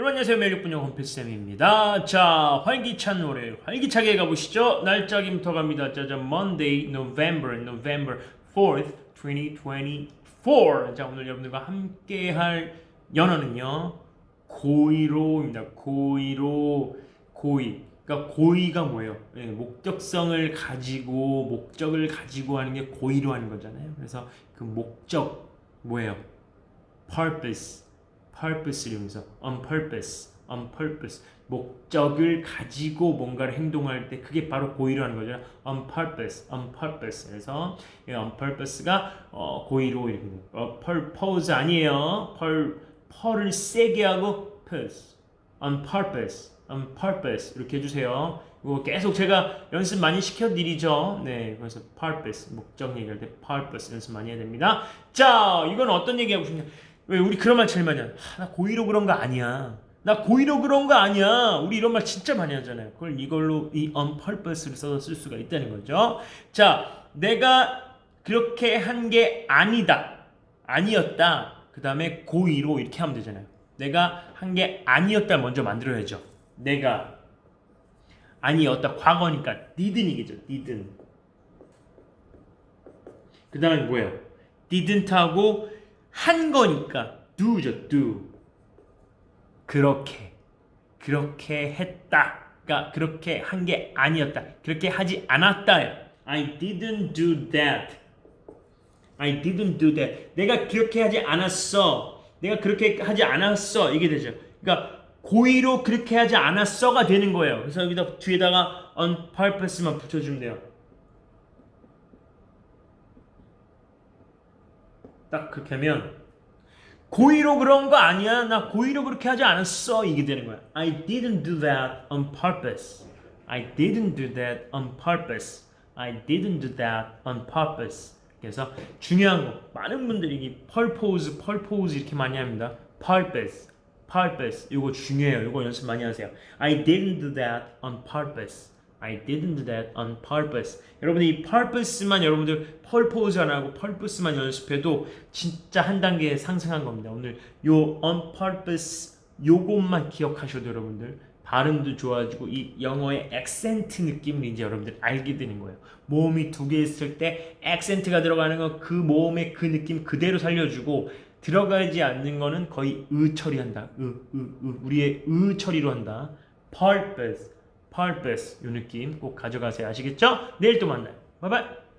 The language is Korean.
여러분 안녕하세요. 매력분야 홈페이스쌤입니다. 자 활기찬 노래 활기차게 가보시죠. 날짜기부터 갑니다. 짜잔 Monday November November 4th 2024 자 오늘 여러분들과 함께 할 연어는요 고의로입니다. 고의로 고의. 그러니까 고의가 뭐예요? 예, 목적성을 가지고 목적을 가지고 하는 게 고의로 하는 거잖아요. 그래서 그 목적 뭐예요? purpose purpose를 이용해서 on purpose, on purpose 목적을 가지고 뭔가를 행동할 때 그게 바로 고의로 거죠. on purpose, on purpose. 그래서 이 on purpose가 어, 고의로 이렇게 어, purpose 아니에요. per, per를 세게 하고 purpose, on purpose, on purpose 이렇게 해주세요. 이거 계속 제가 연습 많이 시켜드리죠. 네, 그래서 purpose 목적 얘기할 때 purpose 연습 많이 해야 됩니다. 자, 이건 어떤 얘기하고 싶냐? 왜 우리 그런 말 제일 많이 하냐? 아, 나 고의로 그런 거 아니야. 나 고의로 그런 거 아니야. 우리 이런 말 진짜 많이 하잖아요. 그걸 이걸로 이 on purpose를 써서 쓸 수가 있다는 거죠. 자, 내가 그렇게 한 게 아니다. 아니었다. 그 다음에 고의로 이렇게 하면 되잖아요. 내가 한 게 아니었다 먼저 만들어야죠. 내가 아니었다. 과거니까 didn't이겠죠. didn't. 그 다음에 뭐예요? didn't 하고 한 거니까. do죠 do. 그렇게 그렇게 했다 그러니까 그렇게 한 게 아니었다. 그렇게 하지 않았다요. I didn't do that. I didn't do that. 내가 그렇게 하지 않았어. 내가 그렇게 하지 않았어. 이게 되죠. 그러니까 고의로 그렇게 하지 않았어가 되는 거예요. 그래서 여기다 뒤에다가 on purpose만 붙여주면 돼요 딱 그렇게 하면 고의로 그런 거 아니야. 나 고의로 그렇게 하지 않았어. 이게 되는 거야. I didn't do that on purpose. I didn't do that on purpose. I didn't do that on purpose. 그래서 중요한 거 많은 분들이 이 purpose, purpose 이렇게 많이 합니다. purpose, purpose 이거 중요해요. 이거 연습 많이 하세요. I didn't do that on purpose. I didn't do that on purpose. 여러분들 이 purpose만 여러분들 purpose 안 하고 purpose만 연습해도 진짜 한 단계 상승한 겁니다. 오늘 요 on purpose 요것만 기억하셔도 여러분들 발음도 좋아지고 이 영어의 액센트 느낌을 이제 여러분들 알게 되는 거예요. 모음이 두 개 있을 때 액센트가 들어가는 건 그 모음의 그 느낌 그대로 살려주고 들어가지 않는 거는 거의 의 처리한다. 의, 의, 의. 우리의 의 처리로 한다. purpose. Purpose 요 느낌 꼭 가져가세요. 아시겠죠? 내일 또 만나요. 바이바이.